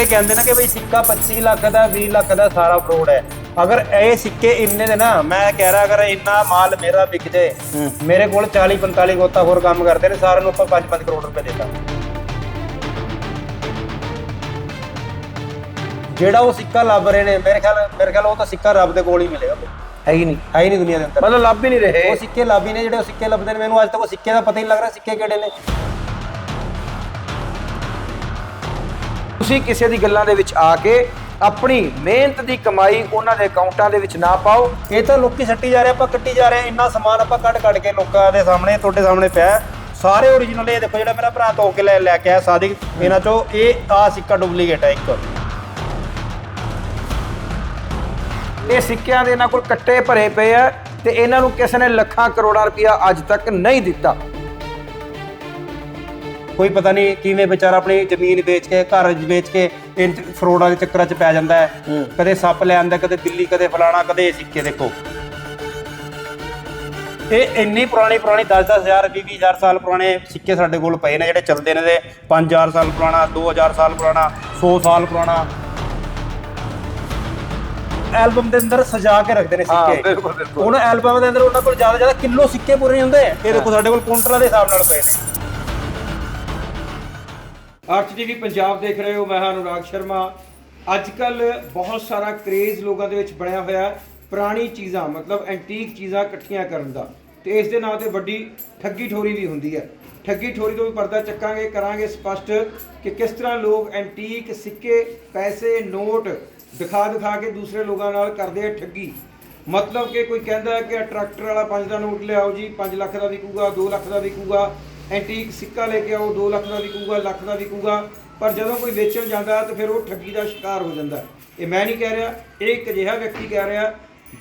ਜਿਹੜੇ ਕਹਿੰਦੇ ਨੇ ਕਿ ਬਈ ਸਿੱਕਾ 25 ਲੱਖ ਦਾ 20 ਲੱਖ ਦਾ ਸਾਰਾ ਫਰੋਡ ਹੈ। ਅਗਰ ਇਹ ਸਿੱਕੇ ਇੰਨੇ ਦੇ ਨਾ ਮੈਂ ਕਹਿ ਰਿਹਾ ਅਗਰ ਇੰਨਾ ਮਾਲ ਮੇਰਾ ਵਿਕ ਜੇ ਮੇਰੇ ਕੋਲ 40 45 ਗੋਤਾ ਹੋਰ ਕੰਮ ਕਰਦੇ ਨੇ ਸਾਰਿਆਂ ਨੂੰ ਆਪਾਂ 5-5 ਕਰੋੜ ਰੁਪਏ ਦੇਤਾ ਜਿਹੜਾ ਉਹ ਸਿੱਕਾ ਲੱਭ ਰਹੇ ਨੇ ਮੇਰੇ ਖਿਆਲ ਮੇਰੇ ਖਿਆਲ ਉਹ ਤਾਂ ਸਿੱਕਾ ਰੱਬ ਦੇ ਕੋਲ ਹੀ ਮਿਲੇਗਾ ਹੈ ਹੀ ਨਹੀਂ। ਹੈ ਹੀ ਨਹੀਂ ਦੁਨੀਆ ਦੇ ਅੰਦਰ। ਮਤਲਬ ਲੱਭ ਹੀ ਨਹੀਂ ਰਹੇ। ਉਹ ਸਿੱਕੇ ਲੱਭ ਹੀ ਨੇ ਜਿਹੜੇ ਉਹ ਸਿੱਕੇ ਲੱਭਦੇ ਨੇ ਮੈਨੂੰ ਅੱਜ ਤੱਕ ਉਹ ਸਿੱਕੇ ਦਾ ਪਤਾ ਹੀ ਨਹੀਂ ਲੱਗ ਰਿਹਾ ਸਿੱਕੇ ਕਿਹੜੇ ਨੇ। ਤੁਸੀਂ ਕਿਸੇ ਦੀ ਗੱਲਾਂ ਦੇ ਵਿੱਚ ਆ ਕੇ ਆਪਣੀ ਮਿਹਨਤ ਦੀ ਕਮਾਈ ਉਹਨਾਂ ਦੇ ਅਕਾਊਂਟਾਂ ਦੇ ਵਿੱਚ ਨਾ ਪਾਓ। ਇਹ ਤਾਂ ਲੋਕੀ ਸੱਟੀ ਜਾ ਰਹੇ ਆਪਾਂ ਕੱਟੀ ਜਾ ਰਹੇ ਇੰਨਾ ਸਮਾਨ ਆਪਾਂ ਕੱਢ ਕੱਢ ਕੇ ਲੋਕਾਂ ਦੇ ਸਾਹਮਣੇ ਤੁਹਾਡੇ ਸਾਹਮਣੇ ਪਿਆ। ਸਾਰੇ ਓਰੀਜਨਲ ਇਹ ਦੇਖੋ ਜਿਹੜਾ ਮੇਰਾ ਭਰਾ ਧੋ ਕੇ ਲੈ ਲੈ ਕੇ ਆਇਆ ਸਾਦਿਕ ਇਹਨਾਂ ਚੋਂ ਇਹ ਆ ਸਿੱਕਾ ਡੁਪਲੀਕੇਟ ਹੈ ਇੱਕ। ਇਹ ਸਿੱਕਿਆਂ ਦੇ ਇਹਨਾਂ ਕੋਲ ਕੱਟੇ ਭਰੇ ਪਏ ਆ ਤੇ ਇਹਨਾਂ ਨੂੰ ਕਿਸੇ ਨੇ ਲੱਖਾਂ ਕਰੋੜਾਂ ਰੁਪਇਆ ਅੱਜ ਤੱਕ ਨਹੀਂ ਦਿੱਤਾ। ਕੋਈ ਪਤਾ ਨਹੀਂ ਕਿਵੇਂ ਵਿਚਾਰਾ ਆਪਣੀ ਜ਼ਮੀਨ ਵੇਚ ਕੇ ਘਰ ਵੇਚ ਕੇ ਇਨ ਫਰੋਡਾਂ ਦੇ ਚੱਕਰਾਂ 'ਚ ਪੈ ਜਾਂਦਾ ਹੈ। ਕਦੇ ਸੱਪ ਲੈ ਆਂਦਾ ਕਦੇ ਬਿੱਲੀ ਕਦੇ ਫਲਾਣਾ ਕਦੇ ਇਹ ਸਿੱਕੇ ਦੇਖੋ। ਇਹ ਇੰਨੀ ਪੁਰਾਣੀ ਪੁਰਾਣੀ 10 ਹਜ਼ਾਰ 20 ਹਜ਼ਾਰ ਸਾਲ ਪੁਰਾਣੇ ਸਿੱਕੇ ਸਾਡੇ ਕੋਲ ਪਏ ਨੇ ਜਿਹੜੇ ਚੱਲਦੇ ਨੇ ਦੇ 5000 ਸਾਲ ਪੁਰਾਣਾ 2000 ਸਾਲ ਪੁਰਾਣਾ 100 ਸਾਲ ਪੁਰਾਣਾ। ਐਲਬਮ ਦੇ ਅੰਦਰ ਸਜਾ ਕੇ ਰੱਖਦੇ ਨੇ ਹਾਂ, ਸਿੱਕੇ ਬਿਲਕੁਲ, ਬਿਲਕੁਲ। ਹੁਣ ਐਲਬਮ ਦੇ ਅੰਦਰ ਉਹਨਾਂ ਕੋਲ ਜ਼ਿਆਦਾ ਜ਼ਿਆਦਾ ਕਿਲੋ ਸਿੱਕੇ ਪੂਰੇ ਹੁੰਦੇ ਇਹ ਦੇਖੋ ਸਾਡੇ ਕੋਲ ਕਾਊਂਟਰਾਂ ਦੇ ਹਿਸਾਬ ਨਾਲ ਪਏ ਨੇ। ਆਰਟ ਟੀਵੀ ਪੰਜਾਬ ਦੇਖ ਰਹੇ ਹੋ, ਮੈਂ ਹਾਂ ਅਨੁਰਾਗ ਸ਼ਰਮਾ। ਅੱਜ ਕੱਲ ਬਹੁਤ ਸਾਰਾ ਕ੍ਰੇਜ਼ ਲੋਕਾਂ ਦੇ ਵਿੱਚ ਬਣਿਆ ਹੋਇਆ ਪੁਰਾਣੀ ਚੀਜ਼ਾਂ, ਮਤਲਬ ਐਂਟੀਕ ਚੀਜ਼ਾਂ ਇਕੱਠੀਆਂ ਕਰਨ ਦਾ। ਤੇ ਇਸ ਦੇ ਨਾਂ ਤੇ ਵੱਡੀ ਠੱਗੀ ਠੋਰੀ ਵੀ ਹੁੰਦੀ ਹੈ। ਠੱਗੀ ਠੋਰੀ ਤੋਂ ਵੀ ਪਰਦਾ ਚੱਕਾਂਗੇ, ਕਰਾਂਗੇ ਸਪਸ਼ਟ ਕਿ ਕਿਸ ਤਰ੍ਹਾਂ ਲੋਕ ਐਂਟੀਕ ਸਿੱਕੇ, ਪੈਸੇ, ਨੋਟ ਦਿਖਾ ਦਿਖਾ ਕੇ ਦੂਸਰੇ ਲੋਕਾਂ ਨਾਲ ਕਰਦੇ ਆ ਠੱਗੀ। ਮਤਲਬ ਕਿ ਕੋਈ ਕਹਿੰਦਾ ਕਿ ਟਰੈਕਟਰ ਵਾਲਾ 5 ਦਾ ਨੋਟ ਲਿਆਓ ਜੀ 5 ਲੱਖ ਦਾ ਵਿਕੂਗਾ 2 ਲੱਖ ਦਾ ਵਿਕੂਗਾ। ਐਂਟੀਕ ਸਿੱਕਾ ਲੈ ਕੇ ਆਓ 2 ਲੱਖ ਦਾ ਵਿਕੂਗਾ, ਲੱਖ ਦਾ ਵਿਕੂਗਾ, ਪਰ ਜਦੋਂ ਕੋਈ ਵੇਚਣ ਜਾਂਦਾ ਤਾਂ ਫਿਰ ਉਹ ਠੱਗੀ ਦਾ ਸ਼ਿਕਾਰ ਹੋ ਜਾਂਦਾ। ਇਹ ਮੈਂ ਨਹੀਂ ਕਹਿ ਰਿਹਾ, ਇਹ ਇੱਕ ਅਜਿਹਾ ਵਿਅਕਤੀ ਕਹਿ ਰਿਹਾ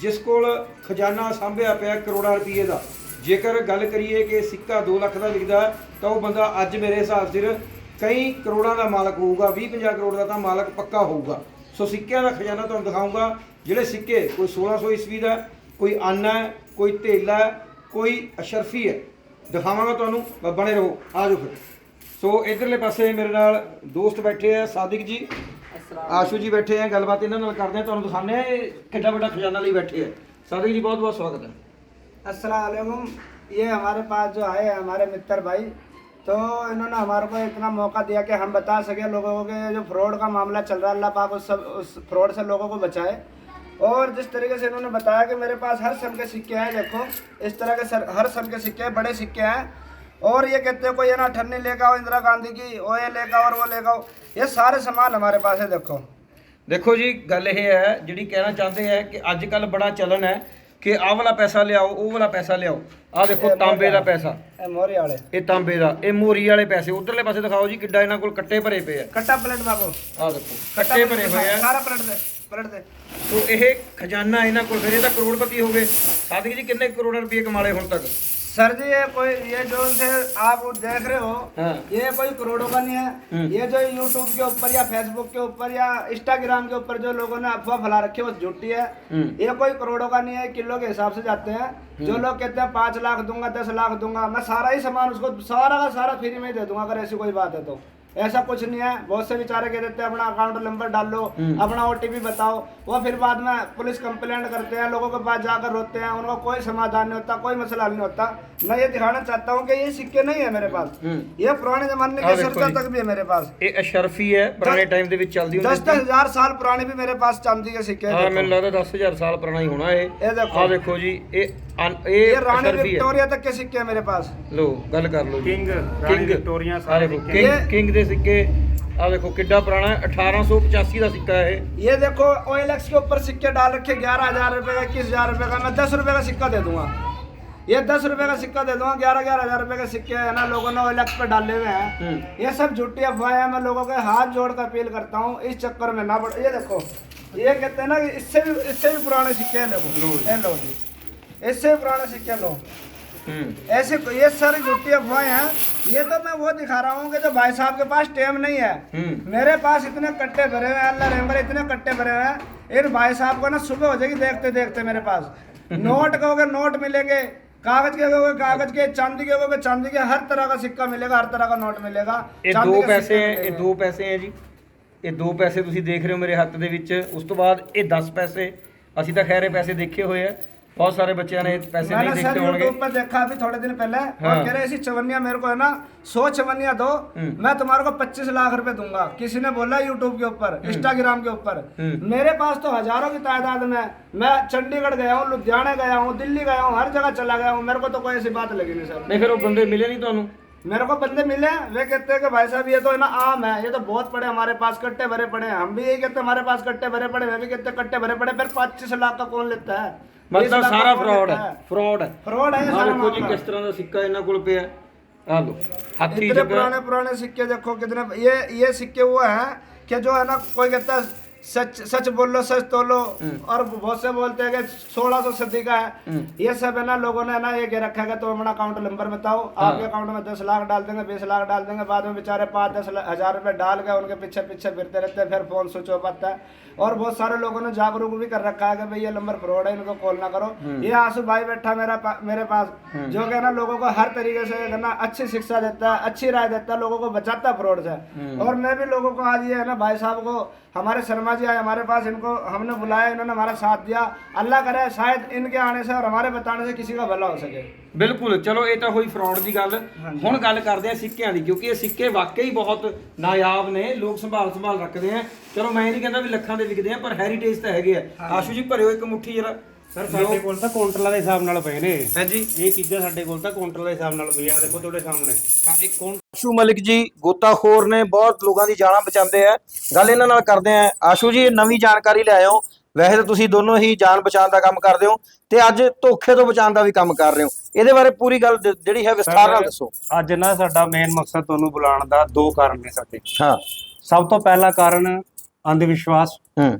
ਜਿਸ ਕੋਲ ਖਜ਼ਾਨਾ ਸਾਂਭਿਆ ਪਿਆ ਕਰੋੜਾਂ ਰੁਪਏ ਦਾ। ਜੇਕਰ ਗੱਲ ਕਰੀਏ ਕਿ ਸਿੱਕਾ 2 ਲੱਖ ਦਾ ਵਿਕਦਾ ਤਾਂ ਉਹ ਬੰਦਾ ਅੱਜ ਮੇਰੇ ਹਿਸਾਬ ਸਿਰ ਕਈ ਕਰੋੜਾਂ ਦਾ ਮਾਲਕ ਹੋਊਗਾ 20 50 ਕਰੋੜ ਦਾ ਤਾਂ ਮਾਲਕ ਪੱਕਾ ਹੋਊਗਾ। ਸੋ ਸਿੱਕਿਆਂ ਦਾ ਖਜ਼ਾਨਾ ਤੁਹਾਨੂੰ ਦਿਖਾਊਂਗਾ, ਜਿਹੜੇ ਸਿੱਕੇ ਕੋਈ 1600 ਈਸਵੀ ਦਾ, ਕੋਈ ਆਨਾ ਹੈ, ਕੋਈ ਧੇਲਾ ਹੈ, ਕੋਈ ਅਸ਼ਰਫੀ ਹੈ। ਦਿਖਾਵਾਂਗਾ ਤੁਹਾਨੂੰ ਬ- ਬਣੇ ਰਹੋ ਆ ਜਾਓ ਫਿਰ ਸੋ ਇਧਰਲੇ ਪਾਸੇ ਮੇਰੇ ਨਾਲ ਦੋਸਤ ਬੈਠੇ ਆ ਸਾਦਿਕ ਜੀ ਆਸ਼ੂ ਜੀ ਬੈਠੇ ਆ ਗੱਲਬਾਤ ਇਹਨਾਂ ਨਾਲ ਕਰਦੇ ਆ ਤੁਹਾਨੂੰ ਦਿਖਾਉਂਦੇ ਆ ਇਹ ਕਿੱਡਾ ਵੱਡਾ ਖਜ਼ਾਨਾ ਲਈ ਬੈਠੇ ਆ ਸਾਦਿਕ ਜੀ ਬਹੁਤ ਬਹੁਤ ਸਵਾਗਤ ਹੈ अस्सलाम ये हमारे पास जो आए हैं हमारे मित्र भाई तो इन्होंने हमारे को इतना मौका दिया कि हम बता सके लोगों को कि जो फ्रॉड का मामला चल रहा है अल्लाह पाक उस सब उस फ्रॉड से लोगों को बचाए और जिस तरीके से इन्होंने बताया कि मेरे पास हर सन के सिक्के हैं देखो इस तरह के सर, हर सन के सिक्के हैं बड़े सिक्के हैं और ये कहते हैं कोई है ना अठन्नी लेकर आओ इंदिरा गांधी की वो ये लेकर आओ और वो लेकर आओ ये सारे सामान हमारे पास है देखो ਦੇਖੋ ਜੀ ਗੱਲ ਇਹ ਹੈ ਜਿਹੜੀ ਕਹਿਣਾ ਚਾਹੁੰਦੇ ਆ ਕਿ ਅੱਜ ਕੱਲ ਬੜਾ ਚਲਨ ਹੈ ਕਿ ਆਹ ਵਾਲਾ ਪੈਸਾ ਲਿਆਓ ਉਹ ਵਾਲਾ ਪੈਸਾ ਲਿਆਓ ਆਹ ਦੇਖੋ ਤਾਂਬੇ ਦਾ ਪੈਸਾ ये मोरी वाले ਇਹ ਤਾਂਬੇ ਦਾ ਇਹ ਮੋਰੀ ਵਾਲੇ ਪੈਸੇ ਉਧਰਲੇ ਪਾਸੇ ਦਿਖਾਓ ਜੀ ਕਿੱਡਾ ਇਹਨਾਂ ਕੋਲ ਕੱਟੇ ਭਰੇ ਪਏ ਆ कट्टा प्लेट बाबू ਆਹ ਦੇਖੋ कट्टा ਕੱਟੇ प्लेट ਭਰੇ ਹੋਏ ਆ सारा प्लेट दे प्लेट दे ਸੋ ਇਹ ਖਜ਼ਾਨਾ ਇਹਨਾਂ ਕੋਲ ਫਿਰ ਇਹ ਤਾਂ ਕਰੋੜਪਤੀ ਹੋ ਗਏ ਸਾਦਿਕ ਜੀ ਕਿੰਨੇ ਕਰੋੜ ਰੁਪਏ ਕਮਾ ਲਏ ਹੁਣ ਤੱਕ सर जी ये कोई ये जो से आप देख रहे हो हाँ। ये कोई करोड़ों का नहीं है ये जो यूट्यूब के ऊपर या फेसबुक के ऊपर या इंस्टाग्राम के ऊपर जो लोगों ने अफवाह फैला रखी है वो झूठी है ये कोई करोड़ों का नहीं है किलो के हिसाब से जाते हैं जो लोग कहते हैं पाँच लाख दूंगा दस लाख दूंगा मैं सारा ही सामान उसको सारा का सारा फ्री में ही दे दूंगा अगर ऐसी कोई बात है तो ऐसा कुछ नहीं है बहुत से बेचारे कह देते हैं अपना अकाउंट नंबर डाल लो अपना ओटीपी बताओ वो फिर बाद में पुलिस कंप्लेंट करते हैं लोगों के पास जाकर रोते हैं उनको कोई समाधान नहीं होता कोई मसला हल नहीं होता मैं ये दिखाना चाहता हूँ कि ये सिक्के नहीं है मेरे पास ये पुराने जमाने हाँ, के देखो सिरका जी। तक भी है मेरे पास ਇਹ ਅਸ਼ਰਫੀ ਹੈ ਪੁਰਾਣੇ ਟਾਈਮ ਦੇ ਵਿੱਚ ਚੱਲਦੀ दस ਹੁੰਦੀ दस हजार साल पुराने भी मेरे पास चांदी के सिक्के ਹਾਂ हैं ਮੈਨੂੰ देखो। ਲੱਗਦਾ 10000 ਸਾਲ ਪੁਰਾਣਾ ਹੀ ਹੋਣਾ ਇਹ ਇਹ ਦੇਖੋ। ਆਹ ਦੇਖੋ ਜੀ ਇਹ ਅਨ- ये ਇਹ रानी ਅਸ਼ਰਫੀ ਹੈ विक्टोरिया तक के सिक्के हैं मेरे पास ਲੋ ਗੱਲ ਕਰ ਲਓ ਜੀ ਕਿੰਗ ਰਾਣੀ ਵਿਕਟੋਰੀਆ ਸਾਰੇ ਸਾਰੇ ਕਿੰਗ ਇਹ- ਕਿੰਗ ਦੇ ਸਿੱਕੇ ਆਹ ਦੇਖੋ ਕਿੱਡਾ ਪੁਰਾਣਾ ਹੈ 1885 ਦਾ ਸਿੱਕਾ ਹੈ ਇਹ ये देखो OLX के ऊपर सिक्के डाल रखे ग्यारह हजार रुपए का इक्कीस हजार रुपए का मैं दस रुपए का सिक्का दे दूंगा ये दस रुपए का सिक्का दे दूंगा ग्यारह ग्यारह हजार रुपए के सिक्के है ना लोगों ने OLX पे डाले हुए हैं ये सब झूठी अफवाह है मैं लोगों के हाथ जोड़ कर अपील करता हूँ इस चक्कर में ना पड़ ये देखो ये कहते हैं ना कि इससे भी इससे भी पुराने सिक्के हैं देखो ये लो जी इससे भी पुराने सिक्के लो ਹੂੰ ऐसे ये सारी झूठी अफवाहें हैं ये तो मैं वो दिखा रहा हूँ कि जो भाई साहब के पास टेम नहीं है हम्म। मेरे पास इतने कट्टे भरे हुए हैं अल्लाह रहम करे इतने कट्टे भरे हुए हैं इन भाई साहब को ना सुबह हो जाएगी देखते देखते मेरे पास नोट कहोगे नोट मिलेंगे कागज के कहोगे कागज के चांदी के कहोगे चांदी के हर तरह का सिक्का मिलेगा हर तरह का नोट मिलेगा ਇਹ चांदी ਦੋ के ਪੈਸੇ सिक्के ਹੈ ਇਹ मिलेंगे। ਦੋ ਪੈਸੇ ਹੈ ਜੀ ਇਹ 2 ਪੈਸੇ ਤੁਸੀਂ ਦੇਖ ਰਹੇ ਹੋ ਮੇਰੇ ਹੱਥ ਦੇ ਵਿੱਚ ਉਸ ਤੋਂ ਬਾਅਦ ਇਹ 10 ਪੈਸੇ ਅਸੀਂ ਤਾਂ ਖੈਰ ਇਹ ਪੈਸੇ ਦੇਖੇ ਹੋਏ ਆ बहुत सारे बच्चे ने पैसे नहीं देखते होंगे। यूट्यूब पर देखा अभी थोड़े दिन पहले। हाँ। कह रहे ऐसी चवनिया मेरे को है ना सौ चवनिया दो हम्म। मैं तुम्हारे को पच्चीस लाख रुपए दूँगा। किसी ने बोला यूट्यूब के ऊपर हम्म। इंस्टाग्राम के ऊपर। हम्म। मेरे पास तो हज़ारों की तादाद में मैं चंडीगढ़ गया हूँ लुधियाना गया हूँ दिल्ली गया हूँ हर जगह चला गया हूँ। मेरे को तो कोई ऐसी बात लगी नहीं सर। नहीं फिर वो बंदे मिले नहीं तो मेरे को बंदे मिले वे कहते हैं कि भाई साहब ये तो है ना आम है ये तो बहुत पड़े हमारे पास कट्टे भरे पड़े हम भी यही कहते हैं हमारे पास कट्टे भरे पड़े वे भी कहते हैं कट्टे भरे पड़े फिर पच्चीस लाख का कौन लेता है? ਮਤਲਬ लाख का ਸਾਰਾ कौन ਫਰਾਡ लेता ਹੈ ਫਰਾਡ ਹੈ फ्रॉड है ये ਆਹ सारा ਦੇਖੋ ਜੀ मामला। ਕਿਸ ਤਰ੍ਹਾਂ ਦਾ ਸਿੱਕਾ ਇਹਨਾਂ ਕੋਲ ਪਿਆ ਆ ਲੋ ਹਾਥੀ इतने ਜਗ੍ਹਾ पुराने पुराने सिक्के देखो कितने ये ये सिक्के वो हैं कि जो है ना कोई कहता है सच सच बोल लो सच तोलो। और बहुत से बोलते हैं कि सोलह सौ सदी का है। ये सब है ना लोगों ने ना ये कह रखा है तुम अपना अकाउंट नंबर बताओ। आपके अकाउंट में दस लाख डाल देंगे बीस लाख डाल देंगे बाद में बेचारे पाँच दस हज़ार रुपए डाल के उनके पीछे पीछे फिरते रहते हैं फिर फ़ोन स्विच ऑफ़ आता है। और बहुत सारे लोगों ने जागरूक भी कर रखा है कि भाई ये नंबर फ्रॉड है इनको कॉल ना करो। ये आँसू भाई बैठा मेरा पा, मेरे पास। जो कि ना लोगों को हर तरीके से है ना अच्छी शिक्षा देता है अच्छी राय देता है लोगों को बचाता है फ्रॉड से। और मैं भी लोगों को आज ये है ना भाई साहब को हमारे शर्मा जी आए हमारे पास इनको हमने बुलाया इन्होंने हमारा साथ दिया अल्लाह करे शायद इनके आने से और हमारे बताने से किसी का भला हो सके ਬਿਲਕੁਲ ਚਲੋ ਇਹ ਤਾਂ ਹੋਈ ਫਰਾਡ ਦੀ ਗੱਲ ਹੁਣ ਗੱਲ ਕਰਦੇ ਆ ਸਿੱਕਿਆਂ ਦੀ ਕਿਉਂਕਿ ਇਹ ਸਿੱਕੇ ਵਾਕਈ ਬਹੁਤ ਨਾਯਾਬ ਨੇ ਲੋਕ ਸੰਭਾਲ ਸੰਭਾਲ ਰੱਖਦੇ ਆ ਚਲੋ ਮੈਂ ਇਹ ਨਹੀਂ ਕਹਿੰਦਾ ਵੀ ਲੱਖਾਂ ਦੇ ਵਿਕਦੇ ਆ ਪਰ ਹੈਰੀਟੇਜ ਤਾਂ ਹੈਗੇ ਆ ਆਸ਼ੂ ਜੀ ਭਰਿਓ ਇੱਕ ਮੁੱਠੀ ਜਰਾ ਸਰ ਸਾਡੇ ਕੋਲ ਤਾਂ ਕਾਊਂਟਰਾਂ ਦੇ ਹਿਸਾਬ ਨਾਲ ਪਏ ਨੇ। ਹਾਂਜੀ। ਇਹ ਚੀਜ਼ਾਂ ਸਾਡੇ ਕੋਲ ਤਾਂ ਕਾਊਂਟਰ ਦੇ ਹਿਸਾਬ ਨਾਲ ਪਈ ਆ ਦੇਖੋ ਤੁਹਾਡੇ ਸਾਹਮਣੇ। ਤਾਂ ਇੱਕ ਆਸ਼ੂ ਮਲਿਕ ਜੀ ਗੋਤਾਖੋਰ ਨੇ ਬਹੁਤ ਲੋਕਾਂ ਦੀ ਜਾਨਾਂ ਬਚਾਉਂਦੇ ਆ। ਗੱਲ ਇਹਨਾਂ ਨਾਲ ਕਰਦੇ ਆ। ਆਸ਼ੂ ਜੀ ਇਹ ਨਵੀਂ ਜਾਣਕਾਰੀ ਲੈ ਆਇਓ। ਵੈਸੇ ਤਾਂ ਤੁਸੀਂ ਦੋਨੋਂ ਹੀ ਜਾਨ ਬਚਾਉਣ ਦਾ ਕੰਮ ਕਰਦੇ ਹੋ ਤੇ ਅੱਜ ਧੋਖੇ ਤੋਂ ਬਚਾਉਣ ਦਾ ਵੀ ਕੰਮ ਕਰ ਰਹੇ ਹੋ। ਇਹਦੇ ਬਾਰੇ ਪੂਰੀ ਗੱਲ ਜਿਹੜੀ ਹੈ ਵਿਸਥਾਰ ਨਾਲ ਦੱਸੋ। ਅੱਜ ਨਾ ਸਾਡਾ ਮੇਨ ਮਕਸਦ ਤੁਹਾਨੂੰ ਬੁਲਾਉਣ ਦਾ ਦੋ ਕਾਰਨ ਨੇ ਸਾਡੇ। ਹਾਂ। ਸਭ ਤੋਂ ਪਹਿਲਾ ਕਾਰਨ ਅੰਧ ਵਿਸ਼ਵਾਸ ਹੂੰ।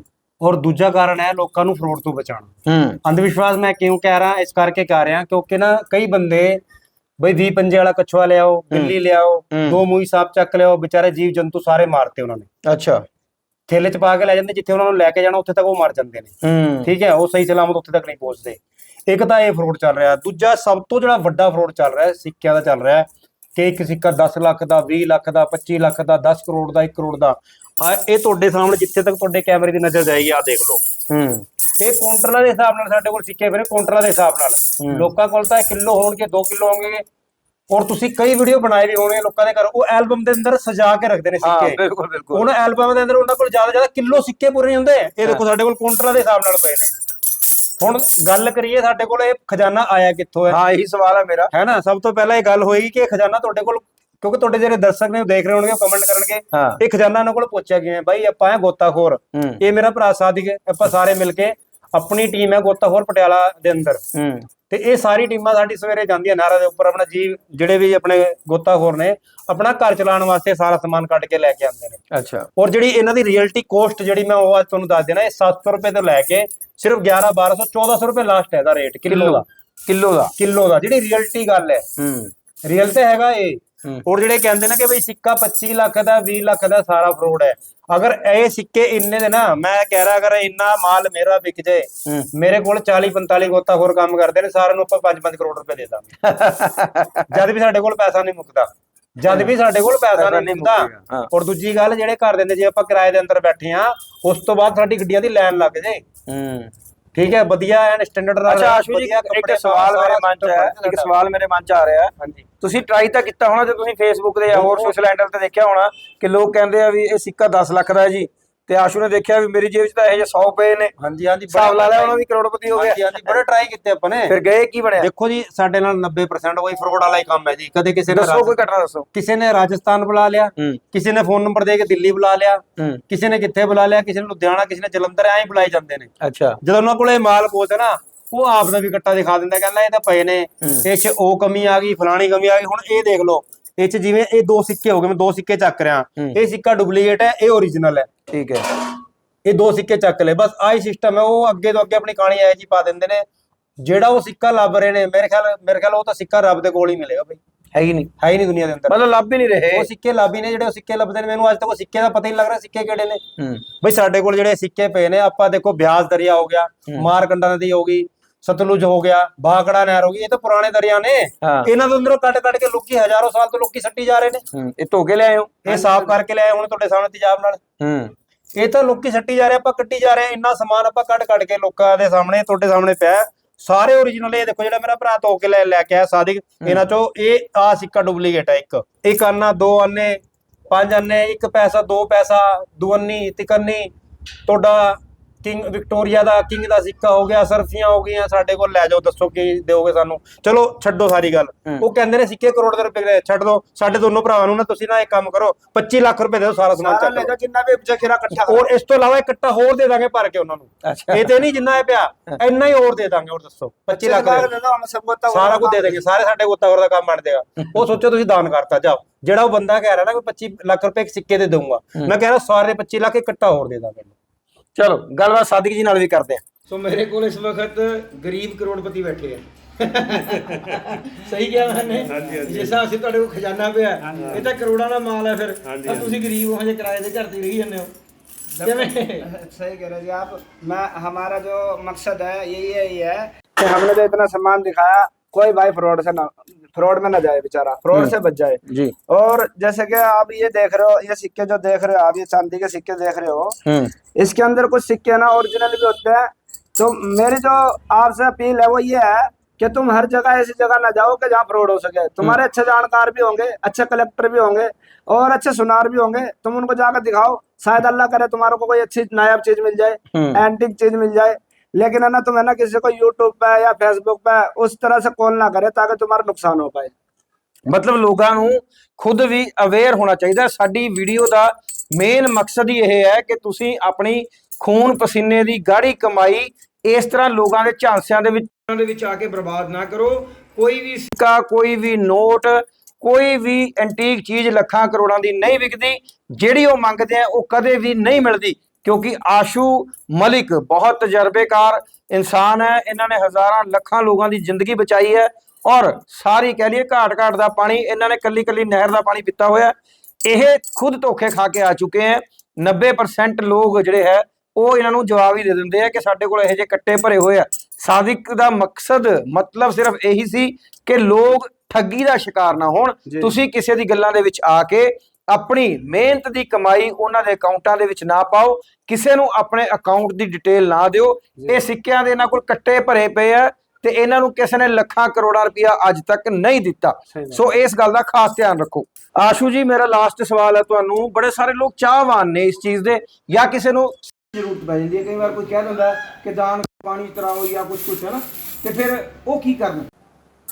ਔਰ ਦੂਜਾ ਕਾਰਨ ਹੈ ਲੋਕਾਂ ਨੂੰ ਫਰੋਡ ਤੋਂ ਬਚਾਉਣਾ। ਹੂੰ। ਅੰਧ ਵਿਸ਼ਵਾਸ ਮੈਂ ਕਿਉਂ ਕਹਿ ਰਹਾ ਇਸ ਕਰਕੇ ਕਹਿ ਰਿਹਾ ਕਿਉਂਕਿ ਨਾ ਕਈ ਬੰਦੇ ਬਈ ਦੀ ਪੰਜੇ ਵਾਲਾ ਕਛੂਆ ਲਿਆਓ ਬਿੱਲੀ ਲਿਆਓ। ਦੋ ਮੂਈ ਸਾਪ ਚੱਕ ਲਿਆਓ ਵਿਚਾਰੇ ਜੀਵ ਜੰਤੂ ਸਾਰੇ ਮਾਰਤੇ ਉਹਨਾਂ ਨੇ। ਅੱਛਾ। ਥੇਲੇ ਚ ਪਾ ਕੇ ਲੈ ਜਾਂਦੇ ਜਿੱਥੇ ਉਹਨਾਂ ਨੂੰ ਲੈ ਕੇ ਜਾਣਾ ਉੱਥੇ ਤੱਕ ਉਹ ਮਰ ਜਾਂਦੇ ਨੇ। ਠੀਕ ਹੈ ਉਹ ਸਹੀ ਸਲਾਮਤ ਉੱਥੇ ਤੱਕ ਨਹੀਂ ਪਹੁੰਚਦੇ। ਇੱਕ ਤਾਂ ਇਹ ਫਰੋਡ ਚੱਲ ਰਿਹਾ। ਦੂਜਾ ਸਭ ਤੋਂ ਜਿਹੜਾ ਵੱਡਾ ਫਰੋਡ ਚੱਲ ਰਿਹਾ ਸਿੱਕਿਆਂ ਦਾ ਚੱਲ ਰਿਹਾ ਕਿ ਇੱਕ ਸਿੱਕਾ 10 ਲੱਖ ਦਾ 20 ਲੱਖ ਦਾ 25 ਲੱਖ ਦਾ 10 ਕਰੋੜ ਦਾ 1 ਕਰੋੜ ਦਾ ਆ ਇਹ ਤੁਹਾਡੇ ਸਾਹਮਣੇ ਜਿੱਥੇ ਤੱਕ ਤੁਹਾਡੇ ਕੈਮਰੇ ਦੀ ਨਜ਼ਰ ਜਾਏਗੀ ਆ ਦੇਖ ਲਓ। ਹੂੰ। ਇਹ ਕਾਊਂਟਰਾਂ ਦੇ ਹਿਸਾਬ ਨਾਲ ਸਾਡੇ ਕੋਲ ਸਿੱਕੇ ਫਿਰ ਕਾਊਂਟਰਾਂ ਦੇ ਹਿਸਾਬ ਨਾਲ। ਲੋਕਾਂ ਕੋਲ ਤਾਂ ਕਿਲੋ ਹੋਣਗੇ 2 ਕਿਲੋ ਹੋਣਗੇ। ਔਰ ਤੁਸੀਂ ਕਈ ਵੀਡੀਓ ਬਣਾਏ ਵੀ ਹੋਣੇ ਲੋਕਾਂ ਦੇ ਘਰ ਉਹ ਐਲਬਮ ਦੇ ਅੰਦਰ ਸਜਾ ਕੇ ਰੱਖਦੇ ਨੇ ਹਾਂ ਸਿੱਕੇ ਬਿਲਕੁਲ ਬਿਲਕੁਲ। ਉਹਨਾਂ ਐਲਬਮ ਦੇ ਅੰਦਰ ਉਹਨਾਂ ਕੋਲ ਜ਼ਿਆਦਾ ਜ਼ਿਆਦਾ ਕਿਲੋ ਸਿੱਕੇ ਪੂਰੇ ਨਹੀਂ ਹੁੰਦੇ। ਇਹ ਦੇਖੋ ਸਾਡੇ ਕੋਲ ਕਾਊਂਟਰਾਂ ਦੇ ਹਿਸਾਬ ਨਾਲ ਪਏ ਨੇ। ਹੁਣ ਗੱਲ ਕਰੀਏ ਸਾਡੇ ਕੋਲ ਇਹ ਖਜ਼ਾਨਾ ਆਇਆ ਕਿੱਥੋਂ ਹੈ? ਹਾਂ ਇਹੀ ਸਵਾਲ ਹੈ ਮੇਰਾ। ਹੈ ਨਾ? ਸਭ ਤੋਂ ਪਹਿਲਾਂ ਇਹ ਗੱਲ ਹੋਈ ਕਿ ਇਹ ਖਜ਼ਾਨਾ ਤੁਹਾਡੇ ਕੋਲ ਕਿਉਂਕਿ ਤੁਹਾਡੇ ਜਿਹੜੇ ਦਰਸ਼ਕ ਨੇ ਉਹ ਦੇਖ ਰਹੇ ਹੋਣਗੇ ਕਮੈਂਟ ਕਰਨਗੇ। ਇਹ ਖਜ਼ਾਨਾ ਇਹਨਾਂ ਕੋਲ ਪੁੱਛਿਆ ਗਿਆ ਬਾਈ ਆਪਾਂ ਹੈ। ਗੋਤਾਖੋਰ ਇਹ ਮੇਰਾ ਭਰਾ ਹੈ। ਆਪਾਂ ਸਾਰੇ ਮਿਲ ਕੇ ਆਪਣੀ ਟੀਮ ਹੈ ਗੋਤਾਖੋਰ ਪਟਿਆਲਾ ਦੇ ਅੰਦਰ। ਤੇ ਇਹ ਸਾਰੀ ਟੀਮਾਂ ਸਾਡੀ ਸਵੇਰੇ ਜਾਂਦੀਆਂ ਨਹਿਰਾਂ ਦੇ ਉੱਪਰ ਆਪਣਾ ਜੀਵ ਜਿਹੜੇ ਵੀ ਆਪਣੇ ਗੋਤਾਖੋਰ ਨੇ ਆਪਣਾ ਘਰ ਚਲਾਉਣ ਵਾਸਤੇ ਸਾਰਾ ਸਮਾਨ ਕੱਢ ਕੇ ਲੈ ਕੇ ਆਉਂਦੇ ਨੇ। ਅੱਛਾ। ਔਰ ਜਿਹੜੀ ਇਹਨਾਂ ਦੀ ਰਿਐਲਿਟੀ ਕੋਸਟ ਜਿਹੜੀ ਮੈਂ ਉਹ ਅੱਜ ਤੁਹਾਨੂੰ ਦੱਸ ਦੇਣਾ ਇਹ 700 ਰੁਪਏ ਤੋਂ ਲੈ ਕੇ ਸਿਰਫ 11 1200 1400 ਰੁਪਏ ਲਾਸਟ ਹੈ ਦਾ ਰੇਟ ਕਿਲੋ ਦਾ। ਕਿਲੋ ਦਾ। ਕਿਲੋ ਦਾ। ਜਿਹੜੀ ਰਿਐਲਿਟੀ ਗੱਲ ਹੈ ਹੂੰ। ਰੀਅਲ ਤੇ ਹੈਗਾ ਇਹ। ਹੂੰ। ਔਰ ਜਿਹੜੇ ਕਹਿੰਦੇ ਨੇ ਕਿ ਬਈ ਸਿੱਕਾ 25 ਲੱਖ ਦਾ 20 ਲੱਖ ਦਾ ਸਾਰਾ ਫਰੋਡ ਹੈ। ਅਗਰ ਇਹ ਸਿੱਕੇ ਇੰਨੇ ਦੇ ਨਾ ਮੈਂ ਕਹਿ ਰਿਹਾ ਅਗਰ ਇੰਨਾ ਮਾਲ ਮੇਰਾ ਵਿਕ ਜਾਏ। ਮੇਰੇ ਕੋਲ 40 45 ਗੋਤਾਖੋਰ ਕੰਮ ਕਰਦੇ ਨੇ ਸਾਰਿਆਂ ਨੂੰ ਆਪਾਂ 5-5 ਕਰੋੜ ਰੁਪਏ ਦੇ ਦਾਂਗੇ। ਜਦ ਵੀ ਸਾਡੇ ਕੋਲ ਪੈਸਾ ਨਹੀਂ ਮੁੱਕਦਾ। ਜਦ ਵੀ ਸਾਡੇ ਕੋਲ ਪੈਸਾ ਨਹੀਂ ਮੁੱਕਦਾ। ਔਰ ਦੂਜੀ ਗੱਲ ਜਿਹੜੇ ਘਰ ਦਿੰਦੇ ਜੇ ਆਪਾਂ ਕਿਰਾਏ ਦੇ ਅੰਦਰ ਬੈਠੇ ਆ ਉਸ ਤੋਂ ਬਾਅਦ ਸਾਡੀ ਗੱਡੀਆਂ ਦੀ ਲਾਈਨ ਲੱਗ ਜੇ। ਠੀਕ ਹੈ ਵਧੀਆ ਐਨ ਸਟੈਂਡਰਡ ਦਾ ਅੱਛਾ ਆਸ਼ੂ ਜੀ ਇੱਕ ਸਵਾਲ ਮੇਰੇ ਮਨ ਚ ਹੈ ਇੱਕ ਸਾਰਾ ਸਵਾਲ ਮੇਰੇ ਮਨ ਚ ਆ ਰਿਹਾ ਹੈ। ਹਾਂਜੀ। ਤੁਸੀਂ ਟਰਾਈ ਤਾਂ ਕੀਤਾ ਹੋਣਾ ਜੇ ਤੁਸੀਂ ਫੇਸਬੁੱਕ ਤੇ ਜਾਂ ਹੋਰ ਸੋਸ਼ਲ ਹੈਂਡਲ ਤੇ ਦੇਖਿਆ ਹੋਣਾ ਕਿ ਲੋਕ ਕਹਿੰਦੇ ਆ ਵੀ ਇਹ ਸਿੱਕਾ 10 ਲੱਖ ਦਾ ਹੈ ਜੀ। ਤੇ ਆਸ਼ੂ ਨੇ ਦੇਖਿਆ ਵੀ ਮੇਰੀ ਜੇਬ 'ਚ ਤਾਂ ਇਹ ਜਿਹੇ 100 ਪਏ ਨੇ। ਹਾਂਜੀ ਹਾਂਜੀ ਹਿਸਾਬ ਲਾ ਲਿਆ ਉਹਨਾਂ ਵੀ ਕਰੋੜਪਤੀ ਹੋ ਹਾਂਜੀ ਗਿਆ ਹਾਂਜੀ ਬੜੇ ਟਰਾਈ ਕੀਤੇ ਆਪਾਂ ਨੇ। ਫਿਰ ਗਏ ਕੀ ਬਣਿਆ? ਦੇਖੋ ਜੀ ਸਾਡੇ ਨਾਲ 90% ਉਹੀ ਫਰੋਡ ਵਾਲਾ ਹੀ ਕੰਮ ਹੈ ਜੀ। ਕਦੇ ਕਿਸੇ ਨੇ ਦੱਸੋ ਕੋਈ ਘਟਨਾ ਦੱਸੋ। ਕਿਸੇ ਨੇ ਰਾਜਸਥਾਨ ਬੁਲਾ ਲਿਆ ਕਿਸੇ ਨੇ ਫੋਨ ਨੰਬਰ ਦੇ ਕੇ ਦਿੱਲੀ ਬੁਲਾ ਲਿਆ ਕਿਸੇ ਨੇ ਕਿੱਥੇ ਬੁਲਾ ਲਿਆ ਕਿਸੇ ਨੇ ਲੁਧਿਆਣਾ ਕਿਸੇ ਨੇ ਜਲੰਧਰ ਐਂ ਹੀ ਬੁਲਾਈ ਜਾਂਦੇ ਨੇ। ਅੱਛਾ। ਜਦੋਂ ਉਹਨਾਂ ਕੋਲੇ ਮਾਲ ਪਹੁੰਚਦਾ ਨਾ ਉਹ ਆਪ ਦਾ ਵੀ ਕੱਟਾ ਦਿਖਾ ਦਿੰਦਾ ਕਹਿੰਦਾ ਇਹ ਤਾਂ ਪਏ ਨੇ। ਇਹ ਚ ਉਹ ਕਮੀ ਆ ਗਈ ਫਲਾਣੀ ਕਮੀ ਆ ਗਈ ਹੁਣ ਇਹ ਦੇਖ ਲਓ। ਇਹ ਚ ਜਿਵੇਂ ਇਹ ਦੋ ਸਿੱਕੇ ਹੋ ਗਏ ਮੈਂ ਦੋ ਸਿੱਕੇ ਚੱਕ ਰਿਹਾ। ਹੂੰ। ਇਹ ਸਿੱਕਾ ਡੁਪਲੀਕੇਟ ਹੈ ਇਹ ਓਰੀਜਨਲ ਹੈ। ਠੀਕ ਹੈ। ਇਹ ਦੋ ਸਿੱਕੇ ਚੱਕ ਲਏ ਬਸ ਆਹੀ ਸਿਸਟਮ ਹੈ ਉਹ ਅੱਗੇ ਤੋਂ ਅੱਗੇ ਆਪਣੀ ਕਹਾਣੀ ਐ ਜੀ ਪਾ ਦਿੰਦੇ ਨੇ। ਜਿਹੜਾ ਉਹ ਸਿੱਕਾ ਲੱਭ ਰਹੇ ਨੇ ਮੇਰੇ ਖਿਆਲ ਮੇਰੇ ਖਿਆਲ ਉਹ ਤਾਂ ਸਿੱਕਾ ਰੱਬ ਦੇ ਕੋਲ ਹੀ ਮਿਲੇਗਾ ਬਈ। ਹੈ ਹੀ ਨਹੀਂ। ਹੈ ਹੀ ਨਹੀਂ ਦੁਨੀਆ ਦੇ ਅੰਦਰ। ਮਤਲਬ ਲੱਭ ਹੀ ਨਹੀਂ ਰਹੇ। ਉਹ ਸਿੱਕੇ ਲੱਭੀ ਨੇ ਜਿਹੜੇ ਉਹ ਸਿੱਕੇ ਲੱਭਦੇ ਨੇ ਮੈਨੂੰ ਅੱਜ ਤੱਕ ਉਹ ਸਿੱਕੇ ਦਾ ਪਤਾ ਹੀ ਨਹੀਂ ਲੱਗ ਰਿਹਾ ਸਿੱਕੇ ਕਿਹੜੇ ਨੇ। ਹੂੰ। ਬਈ ਸਾਡੇ ਕੋਲ ਜਿਹੜੇ ਸਿੱਕੇ ਪਏ ਨੇ ਆਪਾਂ ਦੇਖੋ ਬਿਆਸ ਦਰਿਆ ਹੋ ਗਿਆ ਮਾਰਕੰਡਾ ਨਦੀ ਹੋ ਗਈ ਸਤਲੁਜ ਹੋ ਗਿਆ ਬਾਗੜਾ ਨਹਿਰ ਹੋ ਗਈ ਇਹ ਤਾਂ ਪੁਰਾਣੇ ਦਰਿਆ ਨੇ ਹਾਂ। ਇਹਨਾਂ ਦੇ ਅੰਦਰੋਂ ਕੱਢ ਕੱਢ ਕੇ ਲੋਕੀ ਹਜ਼ਾਰਾਂ ਸਾਲ ਤੋਂ ਲੋਕੀ ਸੱਟੀ ਜਾ ਰਹੇ ਨੇ ਹੂੰ ਇਹ ਧੋ ਕੇ ਲਿਆਏ ਹੋ ਇਹ ਸਾਫ਼ ਕਰਕੇ ਲਿਆਏ ਹੁਣ ਤੁਹਾਡੇ ਸਾਹਮਣੇ ਤੇਜ਼ਾਬ ਨਾਲ ਹੂੰ ਇਹ ਤਾਂ ਲੋਕੀ ਸੱਟੀ ਜਾ ਰਹੇ ਆਪਾਂ ਕੱਟੀ ਜਾ ਰਹੇ ਹਾਂ। ਇੰਨਾ ਸਮਾਨ ਆਪਾਂ ਕੱਢ ਕੱਢ ਕੇ ਲੋਕਾਂ ਦੇ ਸਾਹਮਣੇ ਤੁਹਾਡੇ ਸਾਹਮਣੇ ਪਿਆ ਹੈ। ਸਾਰੇ ਓਰੀਜਨਲ ਇਹ ਦੇਖੋ ਜਿਹੜਾ ਮੇਰਾ ਭਰਾ ਧੋ ਕੇ ਲੈ ਲੈ ਕੇ ਆਇਆ ਸਾਦਿਕ ਇਹਨਾਂ ਚੋਂ ਇਹ ਆ ਸਿੱਕਾ ਡੁਪਲੀਕੇਟ ਹੈ ਇੱਕ ਇੱਕ ਆਨਾ ਦੋ ਆਨੇ ਪੰਜ ਆਨੇ ਇੱਕ ਪੈਸਾ ਦੋ ਪੈਸਾ ਦੁਅੰਨੀ ਤਿਕੰਨੀ ਤੁਹਾਡਾ ਕਿੰਗ ਵਿਕਟੋਰੀਆ ਦਾ ਕਿੰਗ ਦਾ ਸਿੱਕਾ ਹੋ ਗਿਆ ਸਰਫੀਆਂ ਹੋ ਗਈਆਂ ਸਾਡੇ ਕੋਲ ਲੈ ਜਾਓ ਦੱਸੋ ਕੀ ਦਿਓਗੇ ਸਾਨੂੰ। ਚਲੋ ਛੱਡੋ ਸਾਰੀ ਗੱਲ। ਉਹ ਕਹਿੰਦੇ ਨੇ ਸਿੱਕੇ ਕਰੋੜ ਦੇ ਰੁਪਏ ਦੇ ਛੱਡ ਦੋ ਸਾਡੇ ਦੋਨੋਂ ਭਰਾਵਾਂ ਨੂੰ ਨਾ ਤੁਸੀਂ ਨਾ ਇੱਕ ਕੰਮ ਕਰੋ 25 ਲੱਖ ਰੁਪਏ ਦਿਓ ਸਾਰਾ ਸਮਾਨ ਚੱਕ ਲਓ। ਜਿੰਨਾ ਵੀ ਜਖੇਰਾ ਇਕੱਠਾ ਹੋਰ ਇਸ ਤੋਂ ਇਲਾਵਾ ਇਕੱਠਾ ਹੋਰ ਦੇ ਦਾਂਗੇ ਭਰ ਕੇ ਉਹਨਾਂ ਨੂੰ। ਇਹ ਤੇ ਨਹੀਂ ਜਿੰਨਾ ਇਹ ਪਿਆ ਇੰਨਾ ਹੀ ਹੋਰ ਦੇ ਦਾਂਗੇ ਹੋਰ ਦੱਸੋ 25 ਲੱਖ ਸਾਰਾ ਕੁਝ ਦੇ ਦੇਗੇ ਸਾਰੇ ਸਾਡੇ ਗੋਤਾਵਰ ਦਾ ਕੰਮ ਬਣ ਜਾਏਗਾ। ਉਹ ਸੋਚੋ ਤੁਸੀਂ ਦਾਨ ਕਰਤਾ ਜਾਓ। ਜਿਹੜਾ ਉਹ ਬੰਦਾ ਕਹਿ ਰਿਹਾ ਨਾ ਕਿ 25 ਲੱਖ ਰੁਪਏ ਇੱਕ ਸਿੱਕੇ ਤੇ ਦਊਗਾ। ਮੈਂ ਕਹਿ ਰਿਹਾ ਸਾਰੇ 25 ਲੱਖ ਇਕੱਠਾ ਹੋਰ ਦੇ ਦਾਂਗੇ। ਚਲੋ ਗੱਲਬਾਤ ਸਾਦਿਕ ਜੀ ਨਾਲ ਵੀ ਕਰਦੇ ਆ ਸੋ ਮੇਰੇ ਕੋਲ ਇਸ ਵਕਤ ਗਰੀਬ ਕਰੋੜਪਤੀ ਬੈਠੇ ਆ ਸਹੀ ਕਿਹਾ ਮੈਨੇ ਜਿਸ ਹਿਸਾਬ ਸੇ ਤੁਹਾਡੇ ਕੋਲ ਖਜ਼ਾਨਾ ਪਿਆ ਇਹ ਤਾਂ ਕਰੋੜਾਂ ਦਾ ਮਾਲ ਹੈ ਫਿਰ ਤਾਂ ਤੁਸੀਂ ਗਰੀਬ ਹੋ ਹਜੇ ਕਿਰਾਏ ਦੇ ਘਰ ਤੇ ਹੀ ਰਹੀ ਜਾਂਦੇ ਹੋ ਕਿਵੇਂ सही कह रहे जी आप मैं हमारा जो मकसद है यही यही है कि हमने जो इतना सामान दिखाया कोई भाई फ्रॉड से ना फ्रॉड में ना जाए बेचारा फ्रॉड से बच जाए। जी। और जैसे कि आप ये देख रहे हो ये सिक्के जो देख रहे हो आप ये चांदी के सिक्के देख रहे हो हम्म। इसके अंदर कुछ सिक्के ना ओरिजिनल भी होते हैं। तो मेरी जो आपसे अपील है वो ये है कि तुम हर जगह ऐसी जगह ना जाओ कि जहाँ फ्रॉड हो सके। तुम्हारे अच्छे जानकार भी होंगे अच्छे कलेक्टर भी होंगे और अच्छे सुनार भी होंगे। तुम उनको जाकर दिखाओ शायद अल्लाह करे तुम्हारे को कोई अच्छी नायाब चीज़ मिल जाए हम्म। एंटिक चीज़ मिल जाए। लेकिन है ना तुम है ना किसी को यूट्यूब पे या फेसबुक पे उस तरह से कॉल ना करे ताकि तुम्हारा नुकसान हो पाए ਮਤਲਬ ਲੋਕਾਂ ਨੂੰ ਖੁਦ ਵੀ ਅਵੇਅਰ ਹੋਣਾ ਚਾਹੀਦਾ ਸਾਡੀ ਵੀਡੀਓ ਦਾ ਮੇਨ ਮਕਸਦ ਹੀ ਇਹ ਹੈ ਕਿ ਤੁਸੀਂ ਆਪਣੀ ਖੂਨ ਪਸੀਨੇ ਦੀ ਗਾੜੀ ਕਮਾਈ ਇਸ ਤਰ੍ਹਾਂ ਲੋਕਾਂ ਦੇ ਝਾਂਸਿਆਂ ਦੇ ਵਿੱਚ ਦੇ ਵਿੱਚ ਆ ਕੇ ਬਰਬਾਦ ਨਾ ਕਰੋ ਕੋਈ ਵੀ ਸਿੱਕਾ ਕੋਈ ਵੀ ਨੋਟ ਕੋਈ ਵੀ ਐਂਟੀਕ ਚੀਜ਼ ਲੱਖਾਂ ਕਰੋੜਾਂ ਦੀ ਨਹੀਂ ਵਿਕਦੀ ਜਿਹੜੀ ਉਹ ਮੰਗਦੇ ਆ ਉਹ ਕਦੇ ਵੀ ਨਹੀਂ ਮਿਲਦੀ ਕਿਉਂਕਿ ਆਸ਼ੂ ਮਲਿਕ ਬਹੁਤ ਤਜਰਬੇਕਾਰ ਇਨਸਾਨ ਹੈ ਇਹਨਾਂ ਨੇ ਹਜ਼ਾਰਾਂ ਲੱਖਾਂ ਲੋਕਾਂ ਦੀ ਜ਼ਿੰਦਗੀ ਬਚਾਈ ਹੈ ਔਰ ਸਾਰੀ ਕਹਿ ਲਈਏ ਘਾਟ ਘਾਟ ਦਾ ਪਾਣੀ ਇਹਨਾਂ ਨੇ ਕੱਲੀ ਕੱਲੀ ਨਹਿਰ ਦਾ ਪਾਣੀ ਪੀਤਾ ਹੋਇਆ ਇਹ ਖੁਦ ਧੋਖੇ ਖਾ ਕੇ ਆ ਚੁੱਕੇ ਹੈ। 90% ਲੋਕ ਜਿਹੜੇ ਹੈ ਉਹ ਇਹਨਾਂ ਨੂੰ ਜਵਾਬ ਹੀ ਦੇ ਦਿੰਦੇ ਆ ਕਿ ਸਾਡੇ ਕੋਲ ਇਹੋ ਜਿਹੇ ਕੱਟੇ ਭਰੇ ਹੋਏ ਆ। ਸਾਦਿਕ ਦਾ ਮਕਸਦ ਮਤਲਬ ਸਿਰਫ ਇਹੀ ਸੀ ਕਿ ਲੋਕ ਠੱਗੀ ਦਾ ਸ਼ਿਕਾਰ ਨਾ ਹੋਣ। ਤੁਸੀਂ ਕਿਸੇ ਦੀ ਗੱਲਾਂ ਦੇ ਵਿੱਚ ਆ ਕੇ ਆਪਣੀ ਮਿਹਨਤ ਦੀ ਕਮਾਈ ਉਹਨਾਂ ਦੇ ਅਕਾਊਂਟਾਂ ਦੇ ਵਿੱਚ ਨਾ ਪਾਓ ਕਿਸੇ ਨੂੰ ਆਪਣੇ ਅਕਾਊਂਟ ਦੀ ਡਿਟੇਲ ਨਾ ਦਿਓ। ਇਹ ਸਿੱਕਿਆਂ ਦੇ ਇਹਨਾਂ ਕੋਲ ਕੱਟੇ ਭਰੇ ਪਏ ਆ ਤੇ ਇਹਨਾਂ ਨੂੰ ਕਿਸੇ ਨੇ ਲੱਖਾਂ ਕਰੋੜਾਂ ਰੁਪਇਆ ਅੱਜ ਤੱਕ ਨਹੀਂ ਦਿੱਤਾ। ਸੋ ਇਸ ਗੱਲ ਦਾ ਖਾਸ ਧਿਆਨ ਰੱਖੋ। ਆਸ਼ੂ ਜੀ ਮੇਰਾ ਲਾਸਟ ਸਵਾਲ ਹੈ ਤੁਹਾਨੂੰ। ਬੜੇ ਸਾਰੇ ਲੋਕ ਚਾਹਵਾਨ ਨੇ ਇਸ ਚੀਜ਼ ਦੇ ਜਾਂ ਕਿਸੇ ਨੂੰ ਜ਼ਰੂਰਤ ਪੈ ਜਾਂਦੀ ਹੈ। ਕਈ ਵਾਰ ਕੋਈ ਕਹਿ ਦਿੰਦਾ ਕਿ ਦਾਨ ਪਾਣੀ ਤਰਾਓ ਜਾਂ ਕੁਝ ਕੁਝ ਹੈ ਨਾ? ਤੇ ਫਿਰ ਉਹ ਕੀ ਕਰਨ?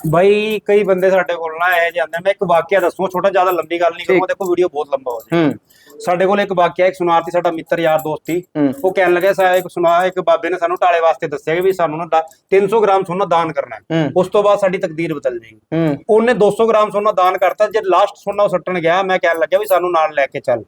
ਬਾਈ ਕਈ ਬੰਦੇ ਸਾਡੇ ਕੋਲ ਨਾ ਇਹ ਜਾਂਦੇ ਮੈਂ ਇੱਕ ਵਾਕਿਆ ਦੱਸੂਗਾ ਛੋਟਾ ਜ਼ਿਆਦਾ ਲੰਬੀ ਗੱਲ ਨਹੀਂ ਕਰੂੰਗਾ ਦੇਖੋ ਵੀਡੀਓ ਬਹੁਤ ਲੰਬਾ ਹੋ ਜਾਏ ਸਾਡੇ ਕੋਲ ਇੱਕ ਵਾਕਿਆ ਇੱਕ ਸੁਨਾਰਤੀ ਸਾਡਾ ਮਿੱਤਰ ਯਾਰ ਦੋਸਤ। ਸੀ। ਉਹ ਕਹਿਣ ਲੱਗਾ ਸਾ ਇੱਕ ਸੁਨਾ ਇੱਕ ਬਾਬੇ ਨੇ ਸਾਨੂੰ ਢਾਲੇ ਵਾਸਤੇ ਦੱਸਿਆ ਕਿ ਵੀ ਸਾਨੂੰ ਨਾ ਦਾ- 300 ਗ੍ਰਾਮ ਸੋਨਾ ਦਾਨ ਕਰਨਾ ਹੈ। ਉਸ ਤੋਂ ਬਾਅਦ ਸਾਡੀ ਤਕਦੀਰ ਬਦਲ ਜਾਏਗੀ। ਉਹਨੇ 200 ਗ੍ਰਾਮ ਸੋਨਾ ਦਾਨ ਕਰਤਾ ਜੇ ਲਾਸਟ ਸੋਨਾ ਉਹ ਸੱਟਣ ਗਿਆ ਮੈਂ ਕਹਿਣ ਲੱਗਿਆ ਵੀ ਸਾਨੂੰ ਨਾਲ ਲੈ ਕੇ ਚੱਲ।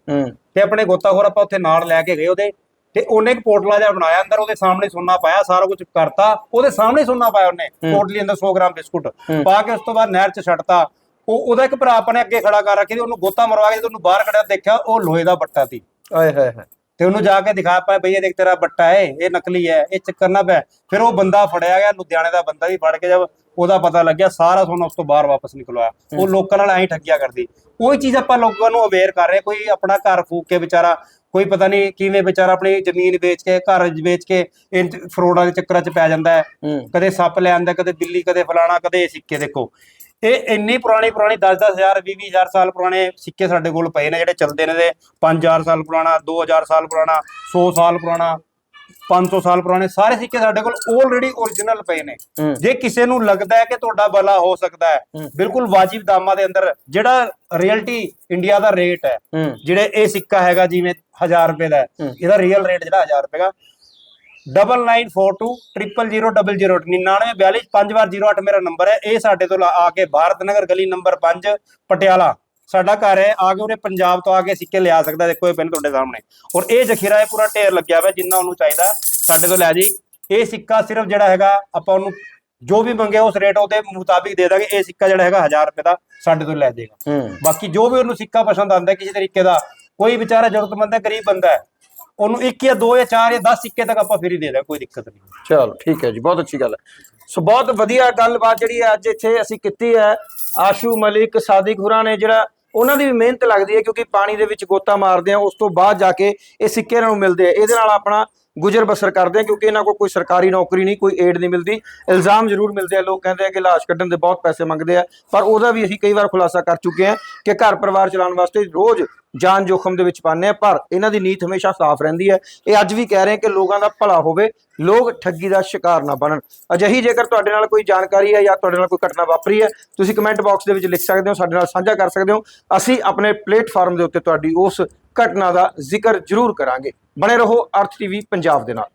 ਤੇ ਆਪਣੇ ਗੋਤਾਖੋਰ ਆਪਾਂ ਉੱਥੇ ਨਾਲ ਲੈ ਕੇ ਗਏ ਉਹਦੇ। ਤੇ ਉਹਨੇ ਇੱਕ ਪੋਟਲਾ ਜਿਹਾ ਬਣਾਇਆ ਅੰਦਰ ਉਹਦੇ ਸਾਹਮਣੇ ਸੋਨਾ ਪਾਇਆ ਸਾਰਾ ਕੁਝ ਕਰਤਾ। ਉਹਦੇ ਸਾਹਮਣੇ ਸੋਨਾ ਪਾਇਆ ਉਹਨੇ ਪੋਟਲੀ ਅੰਦਰ 100 ਗ੍ਰਾਮ ਬਿਸਕੁਟ। ਪਾ ਕੇ ਉਸ ਤੋਂ ਬਾਅਦ ਨਹਿਰ 'ਚ ਛੱਡਤਾ। ਉਹ ਉਹਦਾ ਇੱਕ ਭਰਾ ਆਪਣੇ ਅੱਗੇ ਖੜਾ ਕਰ ਰੱਖੀ ਤੇ ਉਹਨੂੰ ਗੋਤਾ ਮਰਵਾ ਕੇ ਜਦੋਂ ਉਹਨੂੰ ਬਾਹਰ ਕੱਢਿਆ ਦੇਖਿਆ ਉਹ ਲੋਹੇ ਦਾ ਬੱਟਾ ਸੀ। ਆਏ ਹਾਏ ਹਾਏ। ਤੇ ਉਹਨੂੰ ਜਾ ਕੇ ਦਿਖਾ ਪਾਇਆ ਬਈ ਇਹ ਦੇਖ ਤੇਰਾ ਬੱਟਾ ਹੈ ਇਹ ਨਕਲੀ ਹੈ ਇਹ ਚੱਕਰ ਨਾ ਪਿਆ ਫਿਰ ਉਹ ਬੰਦਾ ਫੜਿਆ ਗਿਆ ਲੁਧਿਆਣੇ ਦਾ ਬੰਦਾ ਵੀ ਫੜ ਕੇ ਜਦ ਉਹਦਾ ਪਤਾ ਲੱਗਿਆ ਸਾਰਾ ਸੋਨਾ ਉਸ ਤੋਂ ਬਾਹਰ ਵਾਪਸ ਨਿਕਲਵਾਇਆ। ਉਹ ਲੋਕਾਂ ਨਾਲ ਐਂ ਠੱਗਿਆ ਕਰਦੀ। ਉਹੀ ਚੀਜ਼ ਆਪਾਂ ਲੋਕਾਂ ਨੂੰ ਅਵੇਅਰ ਕਰ ਰਹੇ ਕੋਈ ਆਪਣਾ ਘਰ ਫੂਕ ਕੇ ਵਿਚਾਰਾ ਕੋਈ ਪਤਾ ਨਹੀਂ ਕਿਵੇਂ ਵਿਚਾਰਾ ਆਪਣੀ ਜ਼ਮੀਨ ਵੇਚ ਕੇ ਘਰ ਵੇਚ ਕੇ ਇਨ ਫਰੋਡਾਂ ਦੇ ਚੱਕਰਾਂ 'ਚ ਪੈ ਜਾਂਦਾ ਹੈ। ਕਦੇ ਸੱਪ ਲੈ ਆਂਦਾ ਕਦੇ ਬਿੱਲੀ ਕਦੇ ਫਲਾਣਾ ਕਦੇ ਸਿੱਕੇ ਦੇਖੋ। ਇਹ ਇੰਨੀ ਪੁਰਾਣੀ ਪੁਰਾਣੀ 10-10000 20-20000 ਸਾਲ ਪੁਰਾਣੇ ਸਿੱਕੇ ਸਾਡੇ ਕੋਲ ਪਏ ਨੇ ਜਿਹੜੇ ਚੱਲਦੇ ਨੇ ਦੇ 5000 ਸਾਲ ਪੁਰਾਣਾ 2000 ਸਾਲ ਪੁਰਾਣਾ 100 ਸਾਲ ਪੁਰਾਣਾ। 500 ਸਾਲ ਪੁਰਾਣੇ ਸਾਰੇ ਸਿੱਕੇ ਸਾਡੇ ਕੋਲ ਆਲਰੇਡੀ origignal ਪਏ ਨੇ। ਜੇ ਕਿਸੇ ਨੂੰ ਲੱਗਦਾ ਹੈ ਕਿ ਤੁਹਾਡਾ ਭਲਾ ਹੋ ਸਕਦਾ ਹੈ। ਬਿਲਕੁਲ ਵਾਜਿਬ ਦਾਮਾਂ ਦੇ ਅੰਦਰ ਜਿਹੜਾ ਰਿਐਲਿਟੀ ਇੰਡੀਆ ਦਾ ਰੇਟ ਹੈ ਜਿਹੜੇ ਇਹ ਸਿੱਕਾ ਹੈਗਾ ਜਿਵੇਂ 1000 ਰੁਪਏ ਦਾ। ਇਹਦਾ ਰੀਅਲ ਰੇਟ ਜਿਹੜਾ 1000 ਰੁਪਏ ਦਾ 9942000000 9942 ਪੰਜ ਵਾਰ 08 ਮੇਰਾ ਨੰਬਰ ਹੈ ਇਹ ਸਾਡੇ ਤੋਂ ਆ ਕੇ ਭਾਰਤ ਨਗਰ ਗਲੀ ਨੰਬਰ 5 ਪਟਿਆਲਾ ਸਾਡਾ ਘਰ ਹੈ ਆ ਕੇ ਉਹਨੇ ਪੰਜਾਬ ਤੋਂ ਆ ਕੇ ਸਿੱਕੇ ਲਿਆ ਸਕਦਾ ਦੇਖੋ ਇਹ ਪਿੰਨ ਤੁਹਾਡੇ ਸਾਹਮਣੇ। ਔਰ ਇਹ ਜ਼ਖੀਰਾ ਇਹ ਪੂਰਾ ਢੇਰ ਲੱਗਿਆ ਹੋਇਆ ਜਿੰਨਾ ਉਹਨੂੰ ਚਾਹੀਦਾ ਸਾਡੇ ਤੋਂ ਲੈ ਜੀ। ਇਹ ਸਿੱਕਾ ਸਿਰਫ ਜਿਹੜਾ ਹੈਗਾ ਆਪਾਂ ਉਹਨੂੰ ਜੋ ਵੀ ਮੰਗੇ ਉਸ ਰੇਟ ਉਹਦੇ ਮੁਤਾਬਿਕ ਦੇ ਦਾਂਗੇ। ਇਹ ਸਿੱਕਾ ਜਿਹੜਾ ਹੈਗਾ 1000 ਰੁਪਏ ਦਾ ਸਾਡੇ ਤੋਂ ਲੈ ਜਾਏਗਾ। ਬਾਕੀ ਜੋ ਵੀ ਉਹਨੂੰ ਸਿੱਕਾ ਪਸੰਦ ਆਉਂਦਾ ਕਿਸੇ ਤਰੀਕੇ ਦਾ ਕੋਈ ਵਿਚਾਰਾ ਜ਼ਰੂਰਤਮੰਦ ਹੈ ਗਰੀਬ ਬੰਦਾ ਹੈ ਉਹਨੂੰ ਇੱਕ ਜਾਂ ਦੋ ਜਾਂ ਚਾਰ ਜਾਂ 10 ਸਿੱਕੇ ਤੱਕ ਆਪਾਂ ਫਰੀ ਦੇ ਦਾਂ ਕੋਈ ਦਿੱਕਤ ਨਹੀਂ। ਚਲੋ ਠੀਕ ਹੈ ਜੀ ਬਹੁਤ ਅੱਛੀ ਗੱਲ ਹੈ। ਸੋ ਬਹੁਤ ਵਧੀਆ ਗੱਲਬਾਤ ਜਿਹੜੀ ਹੈ ਅੱਜ ਇੱਥੇ ਅਸੀਂ ਕੀਤੀ ਹੈ। ਆਸ਼ੂ ਮਲਿਕ ਸਾਦਿਕ ਹੁਰਾਂ ਨੇ ਜਿਹੜਾ ਉਹਨਾਂ ਦੀ ਵੀ ਮਿਹਨਤ ਲੱਗਦੀ ਹੈ ਕਿਉਂਕਿ ਪਾਣੀ ਦੇ ਵਿੱਚ ਗੋਤਾ ਮਾਰਦੇ ਆ, ਉਸ ਤੋਂ ਬਾਅਦ ਜਾ ਕੇ ਇਹ ਸਿੱਕੇ ਇਹਨਾਂ ਨੂੰ ਮਿਲਦੇ ਆ। ਇਹਦੇ ਨਾਲ ਆਪਣਾ ਗੁਜ਼ਰ ਬਸਰ ਕਰਦੇ ਆ, ਕਿਉਂਕਿ ਇਹਨਾਂ ਕੋਲ ਕੋਈ ਸਰਕਾਰੀ ਨੌਕਰੀ ਨਹੀਂ, ਕੋਈ ਏਡ ਨਹੀਂ ਮਿਲਦੀ। ਇਲਜ਼ਾਮ ਜ਼ਰੂਰ ਮਿਲਦੇ ਆ, ਲੋਕ ਕਹਿੰਦੇ ਆ ਕਿ ਲਾਸ਼ ਕੱਢਣ ਦੇ ਬਹੁਤ ਪੈਸੇ ਮੰਗਦੇ ਆ। ਪਰ ਉਹਦਾ ਵੀ ਅਸੀਂ ਕਈ ਵਾਰ ਖੁਲਾਸਾ ਕਰ ਚੁੱਕੇ ਆ ਕਿ ਘਰ ਪਰਿਵਾਰ ਚਲਾਉਣ ਵਾਸਤੇ ਰੋਜ਼ ਜਾਨ ਜੋਖਮ ਦੇ ਵਿੱਚ ਪਾਉਂਦੇ ਆ, ਪਰ ਇਹਨਾਂ ਦੀ ਨੀਤ ਹਮੇਸ਼ਾ ਸਾਫ਼ ਰਹਿੰਦੀ ਹੈ। ਇਹ ਅੱਜ ਵੀ ਕਹਿ ਰਹੇ ਕਿ ਲੋਕਾਂ ਦਾ ਭਲਾ ਹੋਵੇ, ਲੋਕ ਠੱਗੀ ਦਾ ਸ਼ਿਕਾਰ ਨਾ ਬਣਨ। ਅਜਿਹੀ ਜੇਕਰ ਤੁਹਾਡੇ ਨਾਲ ਕੋਈ ਜਾਣਕਾਰੀ ਹੈ ਜਾਂ ਤੁਹਾਡੇ ਨਾਲ ਕੋਈ ਘਟਨਾ ਵਾਪਰੀ ਹੈ, ਤੁਸੀਂ ਕਮੈਂਟ ਬਾਕਸ ਦੇ ਵਿੱਚ ਲਿਖ ਸਕਦੇ ਹੋ, ਸਾਡੇ ਨਾਲ ਸਾਂਝਾ ਕਰ ਸਕਦੇ ਹੋ। ਅਸੀਂ ਆਪਣੇ ਪਲੇਟਫਾਰਮ ਦੇ ਉੱਤੇ ਤੁਹਾਡੀ ਉਸ ਘਟਨਾ ਦਾ ਜ਼ਿਕਰ ਜ਼ਰੂਰ ਕਰਾਂਗੇ। ਬਣੇ ਰਹੋ ਅਰਥ ਟੀਵੀ ਪੰਜਾਬ ਦੇ ਨਾਲ।